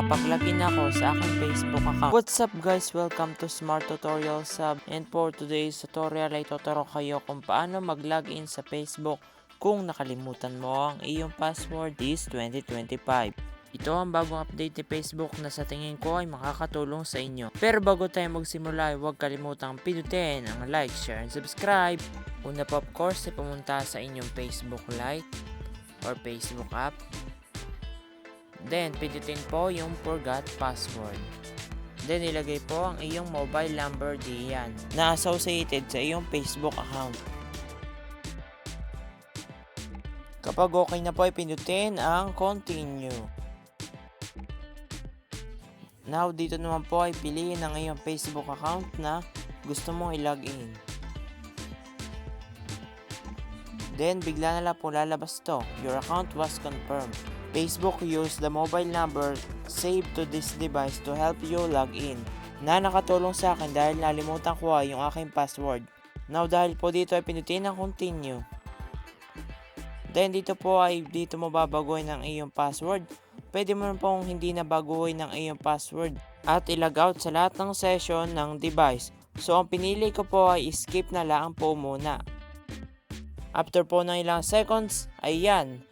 nakapag-login ako sa aking Facebook account. What's up guys? Welcome to Smart Tutorial Sub. And for today's tutorial ay tuturo kayo kung paano mag-login sa Facebook kung nakalimutan mo ang iyong password this 2025. Ito ang bagong update ni Facebook na sa tingin ko ay makakatulong sa inyo. Pero bago tayo magsimula huwag kalimutang pinutin ang like, share, and subscribe. Una pa of course ay pumunta sa inyong Facebook Lite or Facebook app. Then, pindutin po yung forgot password. Then, ilagay po ang iyong mobile number diyan na associated sa iyong Facebook account. Kapag okay na po, ay pindutin ang continue. Now, dito naman po ay piliin ang iyong Facebook account na gusto mong i-login. Then, bigla na lang po lalabas to. Your account was confirmed. Facebook used the mobile number saved to this device to help you log in. Na nakatulong sa akin dahil nalimutan ko yung aking password. Now, dahil po dito ay pinutin ang continue. Then, dito po ay dito mo babaguhin ang iyong password. Pwede mo rin pong hindi na baguhin ang iyong password at ilog out sa lahat ng session ng device. So, ang pinili ko po ay skip na lang po muna. After po ng ilang seconds, ayan,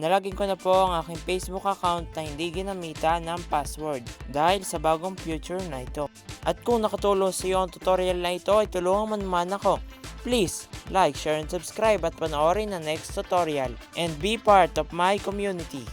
nalagin ko na po ang aking Facebook account na hindi ginamitan ng password dahil sa bagong future na ito. At kung nakatulong sa iyo ang tutorial na ito ay tulungan mo naman ako. Please, like, share, and subscribe at panoorin ang next tutorial and be part of my community.